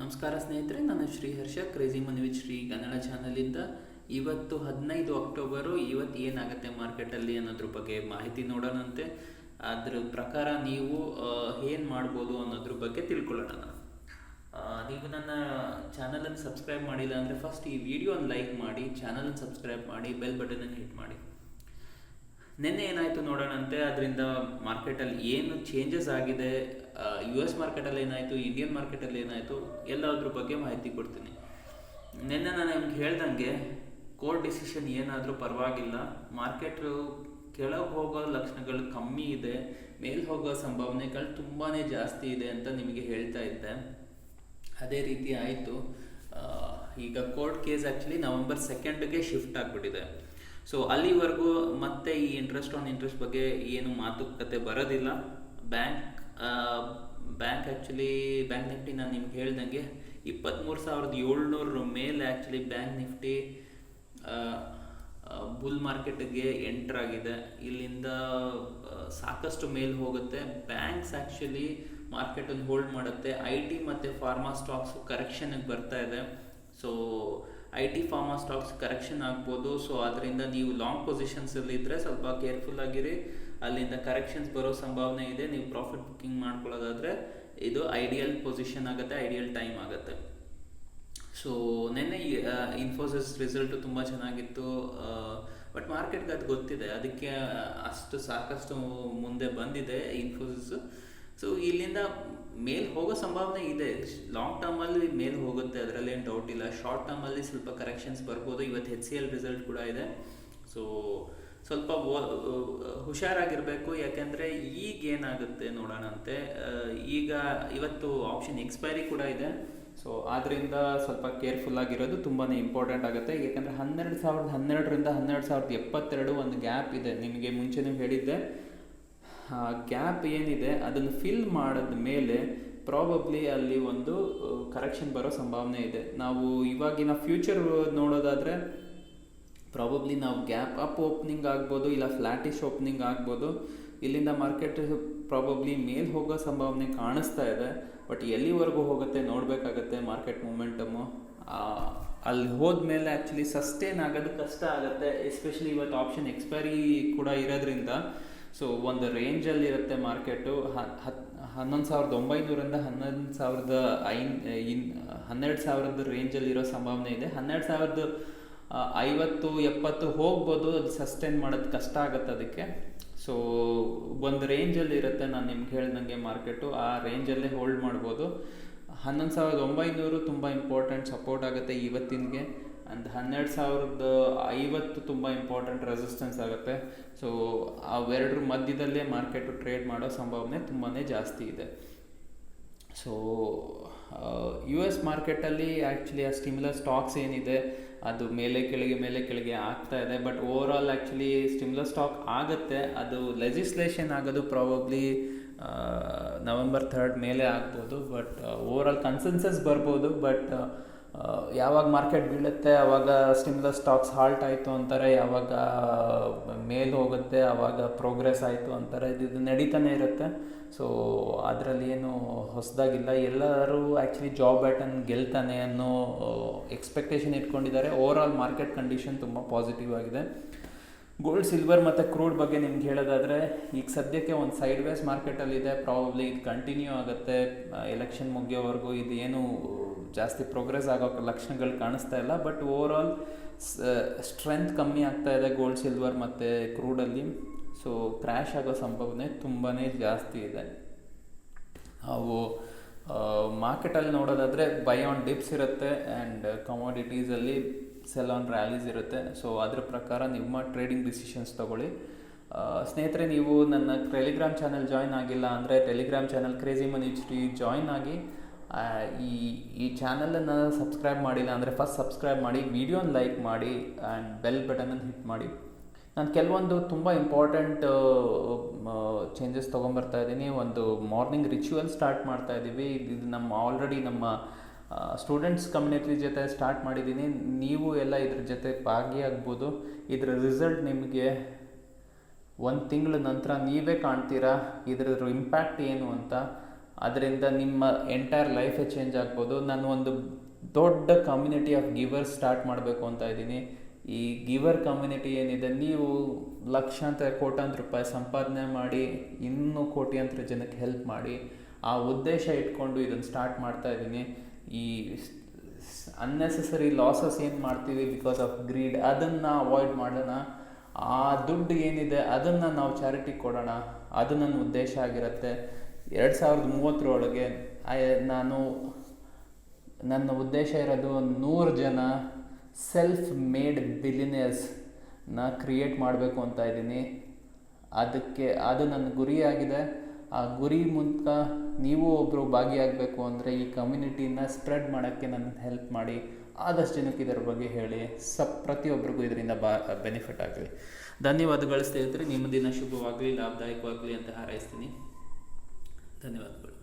ನಮಸ್ಕಾರ ಸ್ನೇಹಿತರೆ ನಾನು ಶ್ರೀಹರ್ಷ ಕ್ರೇಜಿ ಮನವಿ ಶ್ರೀ ಕನ್ನಡ ಚಾನಲಿಂದ ಇವತ್ತು ಹದಿನೈದು ಅಕ್ಟೋಬರು ಇವತ್ತು ಏನಾಗುತ್ತೆ ಮಾರ್ಕೆಟಲ್ಲಿ ಅನ್ನೋದ್ರ ಬಗ್ಗೆ ಮಾಹಿತಿ ನೋಡೋಣಂತೆ. ಅದ್ರ ಪ್ರಕಾರ ನೀವು ಏನು ಮಾಡ್ಬೋದು ಅನ್ನೋದ್ರ ಬಗ್ಗೆ ತಿಳ್ಕೊಳ್ಳೋಣ. ನೀವು ನನ್ನ ಚಾನಲನ್ನು ಸಬ್ಸ್ಕ್ರೈಬ್ ಮಾಡಿಲ್ಲ ಅಂದರೆ ಫಸ್ಟ್ ಈ ವಿಡಿಯೋನ ಲೈಕ್ ಮಾಡಿ ಚಾನಲನ್ನು ಸಬ್ಸ್ಕ್ರೈಬ್ ಮಾಡಿ ಬೆಲ್ ಬಟನನ್ನು ಹಿಟ್ ಮಾಡಿ. ನಿನ್ನೆ ಏನಾಯಿತು ನೋಡೋಣಂತೆ? ಅದರಿಂದ ಮಾರ್ಕೆಟಲ್ಲಿ ಏನು ಚೇಂಜಸ್ ಆಗಿದೆ? ಯು ಎಸ್ ಮಾರ್ಕೆಟಲ್ಲಿ ಏನಾಯಿತು? ಇಂಡಿಯನ್ ಮಾರ್ಕೆಟಲ್ಲಿ ಏನಾಯಿತು? ಎಲ್ಲದ್ರ ಬಗ್ಗೆ ಮಾಹಿತಿ ಕೊಡ್ತೀನಿ. ನಿನ್ನೆ ನಾನು ನಿಮ್ಗೆ ಹೇಳ್ದಂಗೆ ಕೋರ್ಟ್ ಡಿಸಿಷನ್ ಏನಾದರೂ ಪರವಾಗಿಲ್ಲ. ಮಾರ್ಕೆಟ್ ಕೆಳಗೆ ಹೋಗೋ ಲಕ್ಷಣಗಳು ಕಮ್ಮಿ ಇದೆ. ಮೇಲೆ ಹೋಗೋ ಸಂಭಾವನೆಗಳು ತುಂಬಾ ಜಾಸ್ತಿ ಇದೆ ಅಂತ ನಿಮಗೆ ಹೇಳ್ತಾ ಇದ್ದೆ. ಅದೇ ರೀತಿ ಆಯಿತು. ಈಗ ಕೋರ್ಟ್ ಕೇಸ್ ಆ್ಯಕ್ಚುಲಿ ನವೆಂಬರ್ ಸೆಕೆಂಡ್ಗೆ ಶಿಫ್ಟ್ ಆಗಿಬಿಟ್ಟಿದೆ. ಸೊ ಅಲ್ಲಿವರೆಗೂ ಮತ್ತೆ ಈ ಇಂಟ್ರೆಸ್ಟ್ ಆನ್ ಇಂಟ್ರೆಸ್ಟ್ ಬಗ್ಗೆ ಏನು ಮಾತುಕತೆ ಬರೋದಿಲ್ಲ. Bank bank actually bank Nifty ನಾನು ನಿಮ್ಗೆ ಹೇಳ್ದಂಗೆ ಇಪ್ಪತ್ತ್ಮೂರು ಸಾವಿರದ ಏಳ್ನೂರ ಮೇಲೆ ಆ್ಯಕ್ಚುಲಿ ಬ್ಯಾಂಕ್ ನಿಫ್ಟಿ ಬುಲ್ ಮಾರ್ಕೆಟ್ಗೆ ಎಂಟರ್ ಆಗಿದೆ. ಇಲ್ಲಿಂದ ಸಾಕಷ್ಟು ಮೇಲ್ ಹೋಗುತ್ತೆ. ಬ್ಯಾಂಕ್ಸ್ ಆ್ಯಕ್ಚುಲಿ ಮಾರ್ಕೆಟನ್ನು ಹೋಲ್ಡ್ ಮಾಡುತ್ತೆ. ಐ ಟಿ ಮತ್ತು ಫಾರ್ಮಾ ಸ್ಟಾಕ್ಸ್ ಕರೆಕ್ಷನಿಗೆ ಬರ್ತಾ ಇದೆ. So I T pharma stocks correction ಆಗ್ಬೋದು. ಸೊ ಅದರಿಂದ ನೀವು ಲಾಂಗ್ ಪೊಸಿಷನ್ಸಲ್ಲಿ ಇದ್ದರೆ ಸ್ವಲ್ಪ ಕೇರ್ಫುಲ್ ಆಗಿರಿ. ಅಲ್ಲಿಂದ ಕರೆಕ್ಷನ್ಸ್ ಬರೋ ಸಂಭಾವನೆ ಇದೆ. ನೀವು ಪ್ರಾಫಿಟ್ ಬುಕ್ಕಿಂಗ್ ಮಾಡ್ಕೊಳ್ಳೋದಾದರೆ ಇದು ಐಡಿಯಲ್ ಪೊಸಿಷನ್ ಆಗುತ್ತೆ ಐಡಿಯಲ್ ಟೈಮ್ ಆಗುತ್ತೆ. ಸೊ ನಿನ್ನೆ ಇನ್ಫೋಸಿಸ್ ರಿಸಲ್ಟು ತುಂಬ ಚೆನ್ನಾಗಿತ್ತು. ಬಟ್ ಮಾರ್ಕೆಟ್ಗೆ ಅದು ಗೊತ್ತಿದೆ. ಅದಕ್ಕೆ ಅಷ್ಟು ಸಾಕಷ್ಟು ಮುಂದೆ ಬಂದಿದೆ ಇನ್ಫೋಸಿಸ್ ಸೊ ಇಲ್ಲಿಂದ ಮೇಲ್ ಹೋಗೋ ಸಂಭಾವನೆ ಇದೆ. ಲಾಂಗ್ ಟರ್ಮಲ್ಲಿ ಮೇಲ್ ಹೋಗುತ್ತೆ ಅದರಲ್ಲೇನು ಡೌಟ್ ಇಲ್ಲ. ಶಾರ್ಟ್ ಟರ್ಮಲ್ಲಿ ಸ್ವಲ್ಪ ಕರೆಕ್ಷನ್ಸ್ ಬರ್ಬೋದು. ಇವತ್ತು ಹೆಚ್ ಸಿ ಎಲ್ ರಿಸಲ್ಟ್ ಕೂಡ ಇದೆ. ಸೊ ಸ್ವಲ್ಪ ಹುಷಾರಾಗಿರ್ಬೇಕು. ಯಾಕೆಂದರೆ ಈಗ ಏನಾಗುತ್ತೆ ನೋಡೋಣಂತೆ. ಈಗ ಇವತ್ತು ಆಪ್ಷನ್ ಎಕ್ಸ್ಪೈರಿ ಕೂಡ ಇದೆ. ಸೊ ಆದ್ದರಿಂದ ಸ್ವಲ್ಪ ಕೇರ್ಫುಲ್ ಆಗಿರೋದು ತುಂಬಾ ಇಂಪಾರ್ಟೆಂಟ್ ಆಗುತ್ತೆ. ಯಾಕಂದರೆ ಹನ್ನೆರಡು ಸಾವಿರದ ಹನ್ನೆರಡರಿಂದ ಹನ್ನೆರಡು ಸಾವಿರದ ಎಪ್ಪತ್ತೆರಡು ಒಂದು ಗ್ಯಾಪ್ ಇದೆ. ನಿಮಗೆ ಮುಂಚೆನೂ ಹೇಳಿದ್ದೆ. ಗ್ಯಾಪ್ ಏನಿದೆ ಅದನ್ನು ಫಿಲ್ ಮಾಡಿದ ಮೇಲೆ ಪ್ರಾಬಬ್ಲಿ ಅಲ್ಲಿ ಒಂದು ಕರೆಕ್ಷನ್ ಬರೋ ಸಂಭಾವನೆ ಇದೆ. ನಾವು ಇವಾಗಿನ ಫ್ಯೂಚರ್ ನೋಡೋದಾದರೆ ಪ್ರಾಬಬ್ಲಿ ನಾವು ಗ್ಯಾಪ್ ಅಪ್ ಓಪನಿಂಗ್ ಆಗ್ಬೋದು, ಇಲ್ಲ ಫ್ಲ್ಯಾಟಿಶ್ ಓಪನಿಂಗ್ ಆಗ್ಬೋದು. ಇಲ್ಲಿಂದ ಮಾರ್ಕೆಟ್ ಪ್ರಾಬಬ್ಲಿ ಮೇಲ್ ಹೋಗೋ ಸಂಭಾವನೆ ಕಾಣಿಸ್ತಾ ಇದೆ. ಬಟ್ ಎಲ್ಲಿವರೆಗೂ ಹೋಗುತ್ತೆ ನೋಡಬೇಕಾಗತ್ತೆ ಮಾರ್ಕೆಟ್ ಮೂಮೆಂಟಮು ಅಲ್ಲಿ ಹೋದ್ಮೇಲೆ ಆ್ಯಕ್ಚುಲಿ ಸಸ್ಟೇನ್ ಆಗೋದು ಕಷ್ಟ ಆಗುತ್ತೆ ಎಸ್ಪೆಷಲಿ ಇವತ್ತು ಆಪ್ಷನ್ ಎಕ್ಸ್ಪೈರಿ ಕೂಡ ಇರೋದ್ರಿಂದ. ಸೊ ಒಂದು ರೇಂಜಲ್ಲಿ ಇರುತ್ತೆ ಮಾರ್ಕೆಟು ಹತ್ತು ಹನ್ನೊಂದು ಸಾವಿರದ ಒಂಬೈನೂರಿಂದ ಹನ್ನೊಂದು ಸಾವಿರದ ಐನ್ ಇನ್, ಹನ್ನೆರಡು ಸಾವಿರದ ರೇಂಜಲ್ಲಿರೋ ಸಂಭಾವನೆ ಇದೆ. ಹನ್ನೆರಡು ಸಾವಿರದ ಐವತ್ತು, ಎಪ್ಪತ್ತು ಹೋಗ್ಬೋದು. ಅದು ಸಸ್ಟೈನ್ ಮಾಡೋದು ಕಷ್ಟ ಆಗುತ್ತೆ ಅದಕ್ಕೆ. ಸೊ ಒಂದು ರೇಂಜಲ್ಲಿ ಇರುತ್ತೆ. ನಾನು ನಿಮ್ಗೆ ಹೇಳ್ದಂಗೆ ಮಾರ್ಕೆಟು ಆ ರೇಂಜಲ್ಲೇ ಹೋಲ್ಡ್ ಮಾಡ್ಬೋದು. ಹನ್ನೊಂದು ಸಾವಿರದ ಒಂಬೈನೂರು ತುಂಬ ಇಂಪಾರ್ಟೆಂಟ್ ಸಪೋರ್ಟ್ ಆಗುತ್ತೆ ಇವತ್ತಿನಗೆ. ಅಂಡ್ ಹನ್ನೆರಡು ಸಾವಿರದ ಐವತ್ತು ತುಂಬ ಇಂಪಾರ್ಟೆಂಟ್ ರೆಸಿಸ್ಟೆನ್ಸ್ ಆಗುತ್ತೆ. ಸೊ ಅವೆರಡರ ಮಧ್ಯದಲ್ಲೇ ಮಾರ್ಕೆಟು ಟ್ರೇಡ್ ಮಾಡೋ ಸಂಭಾವನೆ ತುಂಬಾ ಜಾಸ್ತಿ ಇದೆ. ಸೊ ಯು ಎಸ್ ಮಾರ್ಕೆಟಲ್ಲಿ ಆ್ಯಕ್ಚುಲಿ ಆ ಸ್ಟಿಮ್ಯುಲರ್ ಸ್ಟಾಕ್ಸ್ ಏನಿದೆ, ಅದು ಮೇಲೆ ಕೆಳಗೆ ಮೇಲೆ ಕೆಳಗೆ ಆಗ್ತಾ ಇದೆ. But over all actually stimulus stock ಆಗುತ್ತೆ. ಅದು ಲೆಜಿಸ್ಲೇಷನ್ ಆಗೋದು ಪ್ರಾಬಬ್ಲಿ ನವೆಂಬರ್ ಥರ್ಡ್ ಮೇಲೆ ಆಗ್ಬೋದು. ಬಟ್ ಓವರ್ ಆಲ್ ಕನ್ಸೆನ್ಸಸ್ ಬರ್ಬೋದು. ಬಟ್ ಯಾವಾಗ ಮಾರ್ಕೆಟ್ ಬೀಳುತ್ತೆ ಆವಾಗ ಸ್ಟಿಮ್ಲ ಸ್ಟಾಕ್ಸ್ ಹಾಲ್ಟ್ ಆಯಿತು ಅಂತಾರೆ, ಯಾವಾಗ ಮೇಲ್ ಹೋಗುತ್ತೆ ಆವಾಗ ಪ್ರೋಗ್ರೆಸ್ ಆಯಿತು ಅಂತಾರೆ, ಇದು ಇದು ನಡೀತಾನೆ ಇರುತ್ತೆ. ಸೊ ಅದರಲ್ಲಿ ಏನು ಹೊಸದಾಗಿಲ್ಲ. ಎಲ್ಲರೂ ಆ್ಯಕ್ಚುಲಿ ಜಾಬ್ ಬ್ಯಾಟನ್ ಗೆಲ್ತಾನೆ ಅನ್ನೋ ಎಕ್ಸ್ಪೆಕ್ಟೇಷನ್ ಇಟ್ಕೊಂಡಿದ್ದಾರೆ. ಓವರ್ ಆಲ್ ಮಾರ್ಕೆಟ್ ಕಂಡೀಷನ್ ತುಂಬ ಪಾಸಿಟಿವ್ ಆಗಿದೆ. ಗೋಲ್ಡ್ ಸಿಲ್ವರ್ ಮತ್ತು ಕ್ರೂಡ್ ಬಗ್ಗೆ ನಿಮ್ಗೆ ಹೇಳೋದಾದರೆ, ಈಗ ಸದ್ಯಕ್ಕೆ ಒಂದು ಸೈಡ್ ವೇಸ್ ಮಾರ್ಕೆಟಲ್ಲಿದೆ ಪ್ರಾಬಬ್ಲಿ ಇದು ಕಂಟಿನ್ಯೂ ಆಗುತ್ತೆ. ಎಲೆಕ್ಷನ್ ಮುಗಿಯೋವರೆಗೂ ಇದು ಏನು ಜಾಸ್ತಿ ಪ್ರೋಗ್ರೆಸ್ ಆಗೋ ಲಕ್ಷಣಗಳು ಕಾಣಿಸ್ತಾ ಇಲ್ಲ ಬಟ್ ಓವರ್ ಆಲ್ ಸ್ಟ್ರೆಂತ್ ಕಮ್ಮಿ ಆಗ್ತಾ ಇದೆ ಗೋಲ್ಡ್ ಸಿಲ್ವರ್ ಮತ್ತು ಕ್ರೂಡಲ್ಲಿ ಸೊ ಕ್ರ್ಯಾಶ್ ಆಗೋ ಸಂಭವನೆ ತುಂಬಾ ಜಾಸ್ತಿ ಇದೆ. ನಾವು ಮಾರ್ಕೆಟಲ್ಲಿ ನೋಡೋದಾದರೆ ಬೈ ಆನ್ ಡಿಪ್ಸ್ ಇರುತ್ತೆ ಆ್ಯಂಡ್ ಕಮಾಡಿಟೀಸಲ್ಲಿ ಸೆಲ್ ಆನ್ ರ್ಯಾಲೀಸ್ ಇರುತ್ತೆ. ಸೊ ಅದ್ರ ಪ್ರಕಾರ ನಿಮ್ಮ ಟ್ರೇಡಿಂಗ್ ಡಿಸಿಷನ್ಸ್ ತೊಗೊಳ್ಳಿ. ಸ್ನೇಹಿತರೆ, ನೀವು ನನ್ನ ಟೆಲಿಗ್ರಾಮ್ ಚಾನಲ್ ಜಾಯ್ನ್ ಆಗಿಲ್ಲ ಅಂದರೆ Telegram channel Crazy Money join ಆಗಿ ಈ ಈ ಚಾನಲನ್ನು ಸಬ್ಸ್ಕ್ರೈಬ್ ಮಾಡಿಲ್ಲ ಅಂದರೆ ಫಸ್ಟ್ ಸಬ್ಸ್ಕ್ರೈಬ್ ಮಾಡಿ ವಿಡಿಯೋನ ಲೈಕ್ ಮಾಡಿ ಆ್ಯಂಡ್ ಬೆಲ್ ಬಟನನ್ನು ಹಿಟ್ ಮಾಡಿ. ನಾನು ಕೆಲವೊಂದು ತುಂಬ ಇಂಪಾರ್ಟೆಂಟ್ ಚೇಂಜಸ್ ತೊಗೊಂಬರ್ತಾ ಇದ್ದೀನಿ. ಒಂದು ಮಾರ್ನಿಂಗ್ ರಿಚುವಲ್ ಸ್ಟಾರ್ಟ್ ಮಾಡ್ತಾ ಇದ್ದೀವಿ ಇದು ನಮ್ಮ ಆಲ್ರೆಡಿ ನಮ್ಮ ಸ್ಟೂಡೆಂಟ್ಸ್ ಕಮ್ಯುನಿಟಿ ಜೊತೆ ಸ್ಟಾರ್ಟ್ ಮಾಡಿದ್ದೀನಿ. ನೀವು ಎಲ್ಲ ಇದ್ರ ಜೊತೆ ಭಾಗಿಯಾಗ್ಬೋದು. ಇದರ ರಿಸಲ್ಟ್ ನಿಮಗೆ ಒಂದು ತಿಂಗಳ ನಂತರ ನೀವೇ ಕಾಣ್ತೀರಾ? ಇದರ ಇಂಪ್ಯಾಕ್ಟ್ ಏನು ಅಂತ. ಅದರಿಂದ ನಿಮ್ಮ ಎಂಟೈರ್ ಲೈಫೇ ಚೇಂಜ್ ಆಗ್ಬೋದು. ನಾನು ಒಂದು ದೊಡ್ಡ ಕಮ್ಯುನಿಟಿ ಆಫ್ ಗಿವರ್ಸ್ ಸ್ಟಾರ್ಟ್ ಮಾಡಬೇಕು ಅಂತ ಇದ್ದೀನಿ. ಈ ಗಿವರ್ ಕಮ್ಯುನಿಟಿ ಏನಿದೆ, ನೀವು ಲಕ್ಷಾಂತರ, ಕೋಟ್ಯಾಂತರ ರೂಪಾಯಿ ಸಂಪಾದನೆ ಮಾಡಿ, ಇನ್ನೂ ಕೋಟ್ಯಾಂತರ ಜನಕ್ಕೆ ಹೆಲ್ಪ್ ಮಾಡಿ, ಆ ಉದ್ದೇಶ ಇಟ್ಕೊಂಡು ಇದನ್ನು ಸ್ಟಾರ್ಟ್ ಮಾಡ್ತಾ ಇದ್ದೀನಿ. ಈ ಅನ್ನೆಸೆಸರಿ ಲಾಸಸ್ ಏನು ಮಾಡ್ತೀವಿ ಬಿಕಾಸ್ ಆಫ್ ಗ್ರೀಡ್ ಅದನ್ನು ಅವಾಯ್ಡ್ ಮಾಡೋಣ. ಆ ದುಡ್ಡು ಏನಿದೆ, ಅದನ್ನು ನಾವು ಚಾರಿಟಿಗೆ ಕೊಡೋಣ. ಅದು ನನ್ನ ಉದ್ದೇಶ ಆಗಿರುತ್ತೆ. ಎರಡು ಸಾವಿರದ ಮೂವತ್ತರೊಳಗೆ ನಾನು ನನ್ನ ಉದ್ದೇಶ ಇರೋದು ನೂರು ಜನ ಸೆಲ್ಫ್ ಮೇಡ್ ಬಿಲಿನಿಯರ್ಸ್ನ ಕ್ರಿಯೇಟ್ ಮಾಡಬೇಕು ಅಂತ ಇದ್ದೀನಿ. ಅದಕ್ಕೆ, ಅದು ನನ್ನ ಗುರಿಯಾಗಿದೆ. ಆ ಗುರಿ ಮೂಲಕ ನೀವು ಒಬ್ಬರು ಭಾಗಿಯಾಗಬೇಕು ಅಂದರೆ ಈ ಕಮ್ಯುನಿಟಿನ ಸ್ಪ್ರೆಡ್ ಮಾಡೋಕ್ಕೆ ನನ್ನ ಹೆಲ್ಪ್ ಮಾಡಿ ಆದಷ್ಟು ಜನಕ್ಕೆ ಇದರ ಬಗ್ಗೆ ಹೇಳಿ. ಸ ಪ್ರತಿಯೊಬ್ಬರಿಗೂ ಇದರಿಂದ ಬಾ ಬೆನಿಫಿಟ್ ಆಗಲಿ. ಧನ್ಯವಾದಗಳು ಸ್ನೇಹಿತರೆ. ನಿಮ್ಮ ದಿನ ಶುಭವಾಗಲಿ, ಲಾಭದಾಯಕವಾಗಲಿ ಅಂತ ಹಾರೈಸ್ತೀನಿ. ಧನ್ಯವಾದಗಳು